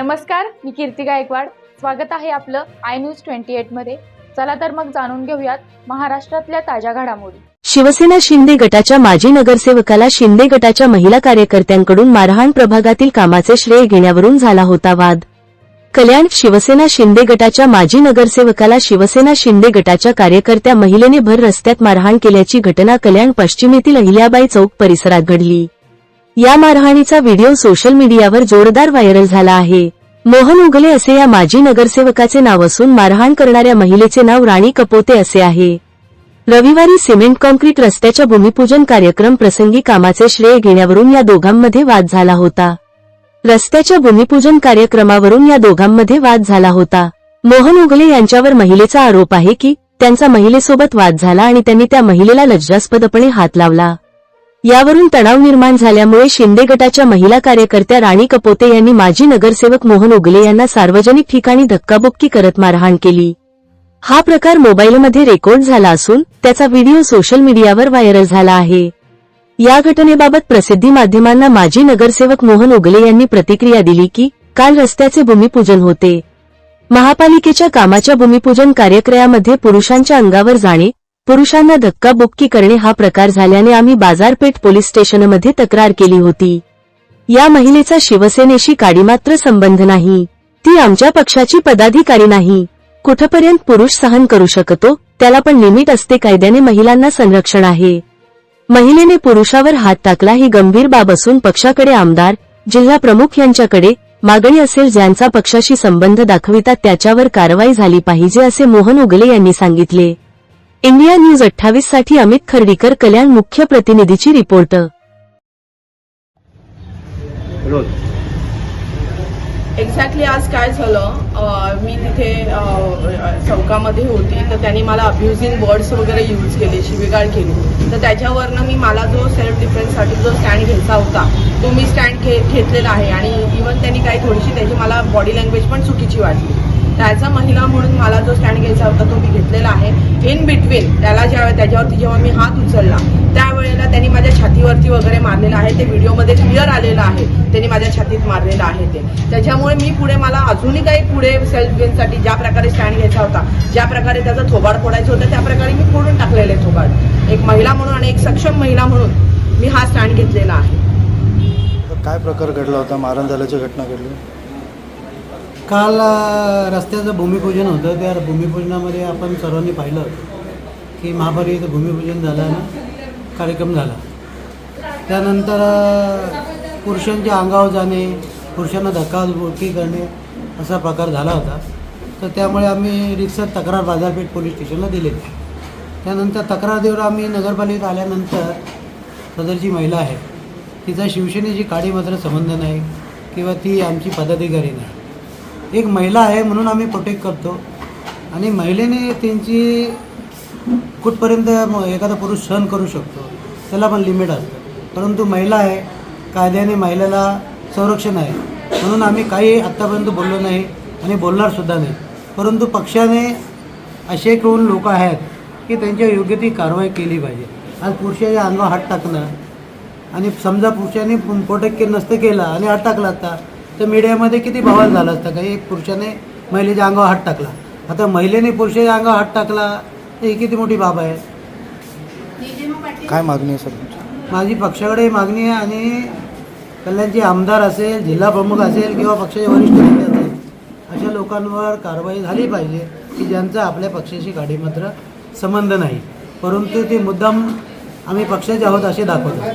नमस्कार मी कीर्ती गायकवाड. स्वागत आहे आपलं आय न्यूज ट्वेंटी एटमध्ये. चला तर मग जाणून घेऊयात महाराष्ट्रातल्या ताज्या घडामोडी. शिवसेना शिंदे गटाच्या माजी नगरसेवकाला शिंदे गटाच्या महिला कार्यकर्त्यांकडून मारहाण प्रभागातील कामाचे श्रेय घेण्यावरून झाला होता वाद. कल्याण शिवसेना शिंदे गटाच्या माजी नगरसेवकाला शिवसेना शिंदे गटाच्या कार्यकर्त्या महिलेने भर रस्त्यात मारहाण केल्याची घटना कल्याण पश्चिमेतील अहिल्याबाई चौक परिसरात घडली. या मारहाणीचा व्हिडिओ सोशल मीडियावर जोरदार व्हायरल झाला आहे. मोहन उगले असे या माजी नगरसेवकाचे नाव असून मारहाण करणाऱ्या महिलेचे नाव राणी कपोते असे आहे. रविवारी सिमेंट कॉन्क्रीट रस्त्याच्या भूमिपूजन कार्यक्रम प्रसंगी कामाचे श्रेय घेण्यावरून या दोघांमध्ये वाद झाला होता. रस्त्याच्या भूमिपूजन कार्यक्रमावरून या दोघांमध्ये वाद झाला होता. मोहन उगले यांच्यावर महिलेचा आरोप आहे की त्यांचा महिलेसोबत वाद झाला आणि त्यांनी त्या महिलेला लज्जास्पदपणे हात लावला. यावरून तणाव निर्माण झाल्यामुळे शिंदे गटाच्या महिला कार्यकर्त्या राणी कपोते यांनी माजी नगरसेवक मोहन उगले यांना सार्वजनिक ठिकाणी धक्काबुक्की करत मारहाण केली. हा प्रकार मोबाईलमध्ये रेकॉर्ड झाला असून त्याचा व्हिडिओ सोशल मीडियावर व्हायरल झाला आहे. या घटनेबाबत प्रसिद्धी माध्यमांना माजी नगरसेवक मोहन उगले यांनी प्रतिक्रिया दिली की काल रस्त्याचे भूमिपूजन होते. महापालिकेच्या कामाच्या भूमिपूजन कार्यक्रमामध्ये पुरुषांच्या अंगावर जाणे पुरुषांना धक्काबुक्की करणे हा प्रकार झाल्याने आम्ही बाजारपेठ पोलीस स्टेशनमध्ये तक्रार केली होती. या महिलेचा शिवसेनेशी काडीमात्र संबंध नाही. ती आमच्या पक्षाची पदाधिकारी नाही. कुठपर्यंत पुरुष सहन करू शकतो त्याला पण लिमिट असते कायद्याने महिलांना संरक्षण आहे. महिलेने पुरुषावर हात टाकला ही गंभीर बाब असून पक्षाकडे आमदार जिल्हा प्रमुख यांच्याकडे मागणी असेल ज्यांचा पक्षाशी संबंध दाखवितात त्याच्यावर कारवाई झाली पाहिजे असे मोहन उगले यांनी सांगितले. इंडिया न्यूज अठ्ठावीससाठी अमित खर्डीकर कल्याण मुख्य प्रतिनिधीची रिपोर्ट. एक्झॅक्टली आज काय झालं? मी तिथे चौकामध्ये होती तर त्यांनी मला अब्युझिंग वर्ड्स वगैरे यूज केले शिवीगाळ केली. तर त्याच्यावरनं मी मला जो सेल्फ डिफेन्ससाठी जो स्टँड घ्यायचा होता तो मी स्टँड घे घेतलेला आहे. आणि इवन त्यांनी काही थोडीशी त्याची मला बॉडी लँग्वेज पण चुकीची वाटली. त्याचा महिला म्हणून मला जो स्टँड घ्यायचा होता तो मी घेतलेला आहे इन बिटवीन त्याला ज्या त्याच्यावरती जेव्हा मी हात उचलला त्यावेळेला त्यांनी माझ्या छातीवरती वगैरे मारलेलं आहे. ते व्हिडिओमध्ये क्लिअर आलेलं आहे. त्यांनी माझ्या छातीत मारलेलं आहे ते. त्याच्यामुळे मी पुढे मला अजूनही काही पुढे सेल्फ डिफेन्ससाठी ज्या प्रकारे स्टँड घ्यायचा होता ज्या प्रकारे त्याचं थोबाड फोडायचं होतं त्या प्रकारे मी फोडून टाकलेलं आहे थोबाड. एक महिला म्हणून आणि एक सक्षम महिला म्हणून मी हा स्टँड घेतलेला आहे. तर काय प्रकार घडला होता? मारण झाल्याची घटना घडली? काल रस्त्याचं भूमिपूजन होतं. त्या भूमिपूजनामध्ये आपण सर्वांनी पाहिलं की महापालिकेचं भूमिपूजन झालं कार्यक्रम झाला. त्यानंतर पुरुषांच्या अंगावर जाणे पुरुषांना धक्काबुक्की करणे असा प्रकार झाला होता. तर त्यामुळे आम्ही रिक्षा तक्रार बाजारपेठ पोलीस स्टेशनला दिले त्यानंतर तक्रार देऊन आम्ही नगरपालिकेत आल्यानंतर सदरची महिला आहे. तिचा शिवसेनेची काडी मात्र संबंध नाही किंवा ती आमची पदाधिकारी नाही. एक महिला आहे म्हणून आम्ही प्रोटेक्ट करतो. आणि महिलेने त्यांची कुठपर्यंत एखादा पुरुष सहन करू शकतो त्याला पण लिमिट असतं. परंतु महिला आहे कायद्याने महिलेला संरक्षण आहे. म्हणून आम्ही काही आत्तापर्यंत बोललो नाही आणि बोलणारसुद्धा नाही. परंतु पक्षाने असे कोण लोक आहेत की त्यांच्या योग्य ती कारवाई केली पाहिजे. आज पुरुषाच्या अंगावर हात टाकणं आणि समजा पुरुषाने प्रोटेक्ट के नसतं केला आणि हात टाकला आता तर मीडियामध्ये किती बवाल झाला असता का? एक पुरुषाने महिलेच्या अंगावर हात टाकला. आता महिलेने पुरुषाच्या अंगावर हात टाकला तर ही किती मोठी बाब आहे? काय मागणी आहे सर माझी पक्षाकडे मागणी आहे आणि कल्याणचे आमदार असेल जिल्हा प्रमुख असेल किंवा पक्षाचे वरिष्ठ नेते असेल अशा लोकांवर कारवाई झाली पाहिजे की ज्यांचा आपल्या पक्षाशी गाडीमात्र संबंध नाही. परंतु ते मुद्दाम आम्ही पक्षाचे आहोत असे दाखवतात.